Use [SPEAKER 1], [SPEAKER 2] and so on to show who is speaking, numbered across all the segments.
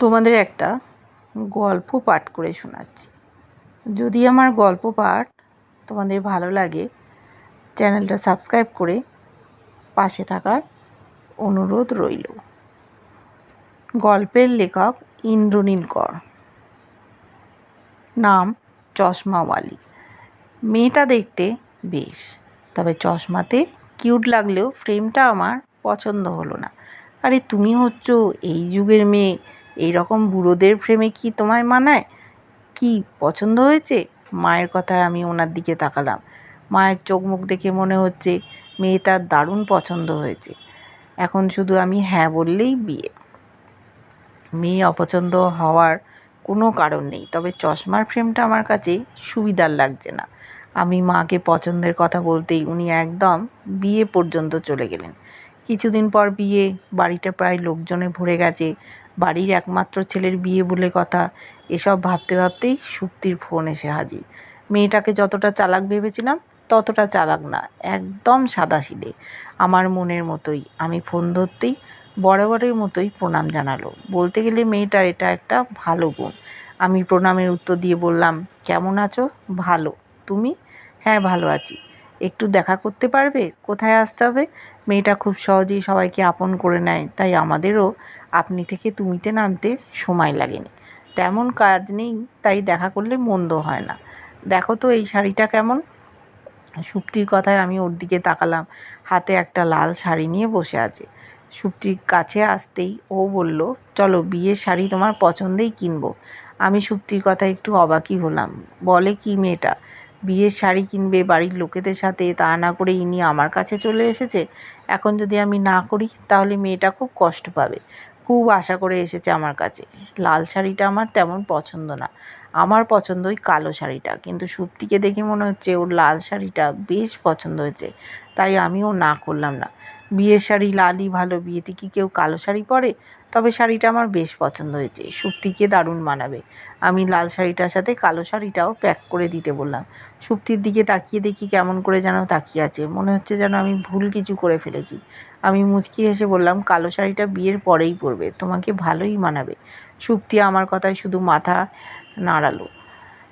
[SPEAKER 1] তোমাদের একটা গল্প পাঠ করে শোনাচ্ছি। যদি আমার গল্প পাঠ তোমাদের ভালো লাগে, চ্যানেলটা সাবস্ক্রাইব করে পাশে থাকার অনুরোধ রইল। গল্পের লেখক ইন্দ্রনীল কর নাম চশমাওয়ালি মেয়েটা দেখতে বেশ, তবে চশমাতে কিউট লাগলেও ফ্রেমটা আমার পছন্দ হলো না। আরে তুমি হচ্ছ এই যুগের মেয়ে। এই রকম বুড়োদের ফ্রেমে কি তোমায় মানায়? কি পছন্দ হয়েছে? মায়ের কথায় আমি ওনার দিকে তাকালাম। মায়ের চোখ মুখ দেখে মনে হচ্ছে মেয়েটার দারুণ পছন্দ হয়েছে। এখন শুধু আমি হ্যাঁ বললেই বিয়ে। মেয়ে অপছন্দ হওয়ার কোনো কারণ নেই, তবে চশমার ফ্রেমটা আমার কাছে সুবিধার লাগছে না। আমি মাকে পছন্দের কথা বলতেই উনি একদম বিয়ে পর্যন্ত চলে গেলেন। কিছুদিন পর বিয়ে, বাড়িটা প্রায় লোকজনে ভরে গেছে। বাড়ির একমাত্র ছেলের বিয়ে বলে কথা, এসব ভাবতে ভাবতেই সুপ্তির ফোন এসে হাজির। মেয়েটাকে যতটা চালাক ভেবেছিলাম, ততটা চালাক না, একদম সাদাসিধে। আমার মনের মতোই, আমি ফোন ধরতেই বরাবরের মতোই প্রণাম জানালো। বলতে গেলে মেয়েটার এটা একটা ভালো গুণ। আমি প্রণামের উত্তর দিয়ে বললাম, কেমন আছো? ভালো। তুমি? হ্যাঁ ভালো আছি। একটু দেখা করতে পারবে? কোথায় আসতে হবে? মেয়েটা খুব সহজেই সবাইকে আপন করে নেয়, তাই আমাদেরও আপনি থেকে তুমিতে নামতে সময় লাগেনি। তেমন কাজ নেই, তাই দেখা করলে মন্দ হয় না। দেখো তো এই শাড়িটা কেমন? সুপ্তির কথায় আমি ওর দিকে তাকালাম। হাতে একটা লাল শাড়ি নিয়ে বসে আছে। সুপ্তির কাছে আসতেই ও বলল, চলো, বিয়ের শাড়ি তোমার পছন্দেই কিনবো। আমি সুপ্তির কথা একটু অবাকই হলাম। বলে, কি মেয়েটা? বিয়ের শাড়ি কিনবে, বাড়ির লোকেদের সাথে, তা না করে ইনি আমার কাছে চলে এসেছে। এখন যদি আমি না করি, তাহলে মেয়েটা খুব কষ্ট পাবে। খুব আশা করে এসেছে আমার কাছে। লাল শাড়িটা আমার তেমন পছন্দ না। আমার পছন্দ ওই কালো শাড়িটা। কিন্তু সুপ্তিকে দেখে মনে হচ্ছে ওর লাল শাড়িটা বেশ পছন্দ হয়েছে। তাই আমিও না করলাম না। বিয়ের শাড়ি লালই ভালো, বিয়েতে কি কেউ কালো শাড়ি পরে? তবে শাড়িটা আমার বেশ পছন্দ হয়েছে। সুপ্তিকে দারুণ মানাবে। আমি লাল শাড়িটার সাথে কালো শাড়িটাও প্যাক করে দিতে বললাম। সুপ্তির দিকে তাকিয়ে দেখি কেমন করে যেন তাকিয়ে আছে। মনে হচ্ছে যেন আমি ভুল কিছু করে ফেলেছি। আমি মুচকি হেসে বললাম, কালো শাড়িটা বিয়ের পরেই পরবে। তোমাকে ভালোই মানাবে। সুপ্তি আমার কথায় শুধু মাথা নাড়ালো।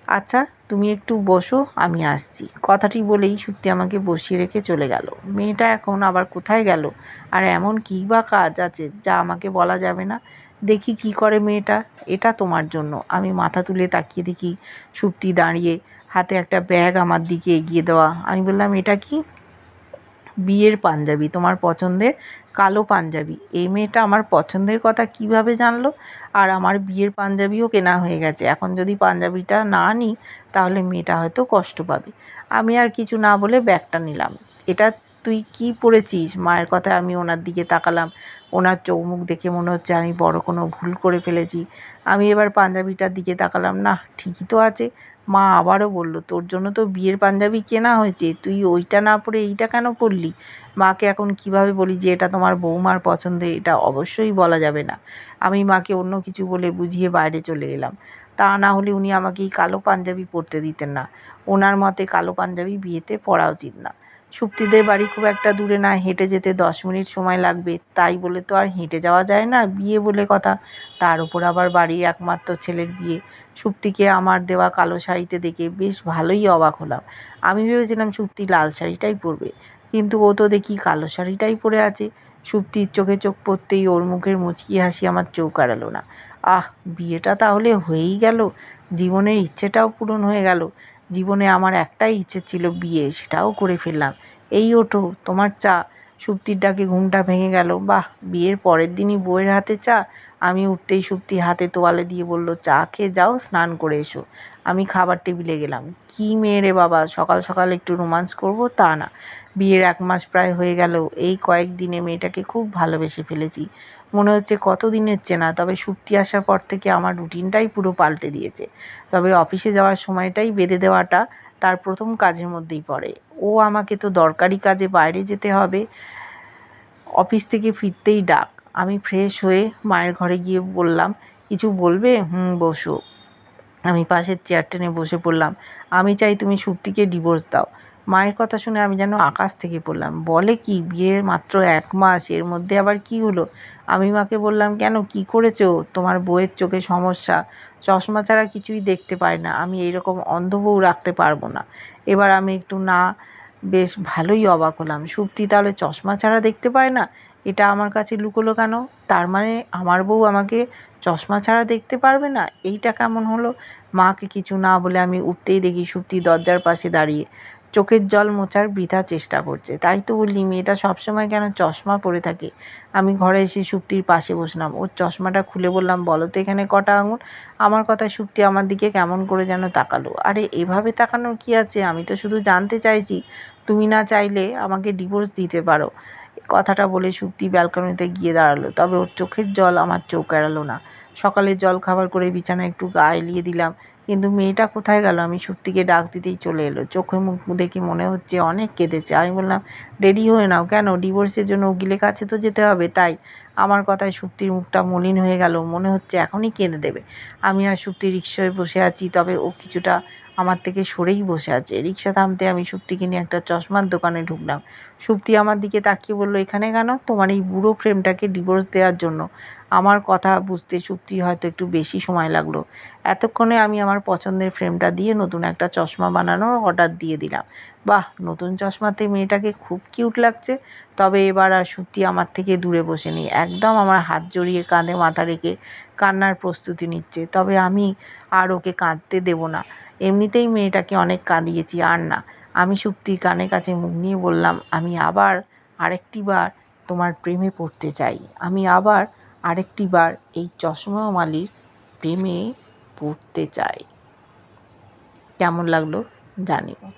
[SPEAKER 1] আচ্ছা তুমি একটু বসো, আমি আসছি। কথাটি বলেই সুপ্তি আমাকে বসিয়ে রেখে চলে গেল। মেয়েটা এখন আবার কোথায় গেল? আর এমন কী বা কাজ আছে যা আমাকে বলা যাবে না? দেখি কি করে মেয়েটা। এটা তোমার জন্য। আমি মাথা তুলে তাকিয়ে দেখি সুপ্তি দাঁড়িয়ে হাতে একটা ব্যাগ আমার দিকে এগিয়ে দেওয়া। আমি বললাম, এটা কি? বিয়ের পাঞ্জাবি, তোমার পছন্দের কালো পাঞ্জাবি। এই মেয়েটা আমার পছন্দের কথা কীভাবে জানলো? আর আমার বিয়ের পাঞ্জাবিও কেনা হয়ে গেছে। এখন যদি পাঞ্জাবিটা না নিই, তাহলে মেয়েটা হয়তো কষ্ট পাবে। আমি আর কিছু না বলে ব্যাগটা নিলাম। এটা তুই কি পড়েছিস? মায়ের কথায় আমি ওনার দিকে তাকালাম। ওনার চোখ মুখ দেখে মনে হচ্ছে আমি বড় কোনো ভুল করে ফেলেছি। আমি এবার পাঞ্জাবিটার দিকে তাকালাম। না, ঠিকই তো আছে। মা আবারও বলল, তোর জন্য তো বিয়ের পাঞ্জাবি কেনা হয়েছে। তুই ওইটা না পরে এইটা কেন পরলি? মাকে এখন কীভাবে বলি যে এটা তোমার বৌমার পছন্দের এটা অবশ্যই বলা যাবে না। আমি মাকে অন্য কিছু বলে বুঝিয়ে বাইরে চলে এলাম। তা না হলে উনি আমাকে এই কালো পাঞ্জাবি পরতে দিতেন না। ওনার মতে কালো পাঞ্জাবি বিয়েতে পরা উচিত না। সুপ্তিদের বাড়ি খুব একটা দূরে না, হেঁটে যেতে দশ মিনিট সময় লাগবে। তাই বলে তো আর হেঁটে যাওয়া যায় না, বিয়ে বলে কথা। তার উপর আবার বাড়ির একমাত্র ছেলের বিয়ে। সুপ্তিকে আমার দেওয়া কালো শাড়িতে দেখে বেশ ভালোই অবাক হলাম। আমি ভেবেছিলাম সুপ্তি লাল শাড়িটাই পরবে, কিন্তু ও তো দেখি কালো শাড়িটাই পরে আছে। সুপ্তির চোখে চোখ পড়তেই ওর মুখের মুচকি হাসি আমার চোখ আড়ালো না। আহ, বিয়েটা তাহলে হয়েই গেল। জীবনের ইচ্ছেটাও পূরণ হয়ে গেল। জীবনে আমার একটাই ইচ্ছে ছিল বিয়ে, সেটাও করে ফেললাম। এই ওঠো, তোমার চা। সুপ্তির ডাকে ঘুমটা ভেঙে গেল। বাহ, বিয়ের পরের দিনই বউয়ের হাতে চা? আমি উঠতেই সুপ্তি হাতে তোয়ালে দিয়ে বলল, চা খেয়ে যাও, স্নান করে এসো। আমি খাবার টেবিলে গেলাম। কি মেয়ে রে বাবা, সকাল সকাল একটু রোমান্স করব তা না। বিয়ের এক মাস প্রায় হয়ে গেল। এই কয়েক দিনে মেয়েটাকে খুব ভালোবেসে ফেলেছি। মনে হচ্ছে কত দিনের চেনা, তবে সুপ্তি আসার পর থেকে আমার রুটিনটাই পুরো পাল্টে দিয়েছে। তবে অফিসে যাওয়ার সময়টাই বেঁধে দেওয়াটা তার প্রথম কাজের মধ্যেই পড়ে। ও আমাকে তো দরকারি কাজে বাইরে যেতে হবে। অফিস থেকে ফিরতেই ডাক। আমি ফ্রেশ হয়ে মায়ের ঘরে গিয়ে বললাম, কিছু বলবে? হুম, বসো। আমি পাশের চেয়ার টেনে বসে পড়লাম, আমি চাই তুমি সুপ্তিকে ডিভোর্স দাও। মায়ের কথা শুনে আমি যেন আকাশ থেকে পড়লাম। বলে কি, বিয়ের মাত্র এক মাস, এর মধ্যে আবার কি হলো? আমি মাকে বললাম, কেন? কি করেছ? তোমার বউয়ের চোখে সমস্যা। চশমা ছাড়া কিছুই দেখতে পায় না। আমি এইরকম অন্ধ বউ রাখতে পারব না। এবার আমি একটু না, বেশ ভালোই অবাক হলাম। সুপ্তি তাহলে চশমা ছাড়া দেখতে পায় না? এটা আমার কাছে লুকোলো কেন? তার মানে আমার বউ আমাকে চশমা ছাড়া দেখতে পারবে না? এইটা কেমন হলো? মাকে কিছু না বলে আমি উঠতেই দেখি সুপ্তি দরজার পাশে দাঁড়িয়ে। চোখের জল মোছার বৃথা চেষ্টা করছে। তাই তো বললি, মেয়েটা সবসময় কেন চশমা পরে থাকে? আমি ঘরে এসে সুপ্তির পাশে বসলাম। ওর চশমাটা খুলে বললাম, বলো তো এখানে কটা আঙুল? আমার কথা সুপ্তি আমার দিকে কেমন করে যেন তাকালো। আরে, এভাবে তাকানোর কি আছে? আমি তো শুধু জানতে চাইছি। তুমি না চাইলে আমাকে ডিভোর্স দিতে পারো। কথাটা বলে সুপ্তি ব্যালকনিতে গিয়ে দাঁড়াল। তবে ওর চোখের জল আমার চোখ এড়ালো না। সকালে জল খাবার করে বিছানায় একটু গা এলিয়ে দিলাম। কিন্তু মেয়েটা কোথায় গেল? আমি সুপ্তিকে ডাক দিতেই চলে এলো। চোখে মুখ দেখে মনে হচ্ছে অনেক কেঁদেছে। আমি বললাম, রেডি হয়ে নাও। কেন? ডিভোর্সের জন্য উকিলের কাছে তো যেতে হবে, তাই? আমার কথায় সুপ্তির মুখটা মলিন হয়ে গেল। মনে হচ্ছে এখনই কেঁদে দেবে। আমি আর সুপ্তি রিক্সায় বসে আছি, তবে ও কিছুটা আমার থেকে সরেই বসে আছে। রিক্সা থামতে আমি সুপ্তিকে নিয়ে একটা চশমার দোকানে ঢুকলাম। সুপ্তি আমার দিকে তাকিয়ে বলল, এখানে কেন? তোমার এই বুড়ো ফ্রেমটাকে ডিভোর্স দেওয়ার জন্য। আমার কথা বুঝতে সুপ্তির হয়তো একটু বেশি সময় লাগল। এতক্ষণে আমি আমার পছন্দের ফ্রেমটা দিয়ে নতুন একটা চশমা বানানোর অর্ডার দিয়ে দিলাম। বাহ, নতুন চশমাতে মেয়েটাকে খুব কিউট লাগছে। তবে এবার আর সত্যি আমার থেকে দূরে বসে নেই একদম আমার হাত জড়িয়ে কাঁধে মাথা রেখে কান্নার প্রস্তুতি নিচ্ছে। তবে আমি আর ওকে কাঁদতে দেব না। এমনিতেই মেয়েটাকে অনেক কাঁদিয়েছি, আর না। আমি সুপ্তির কানের কাছে মুখ নিয়ে বললাম, আমি আবার আরেকটি বার তোমার প্রেমে পড়তে চাই। আমি আবার আরেকটি বার এই চশমা মালির প্রেমে পড়তে চাই। কেমন লাগল জানিও।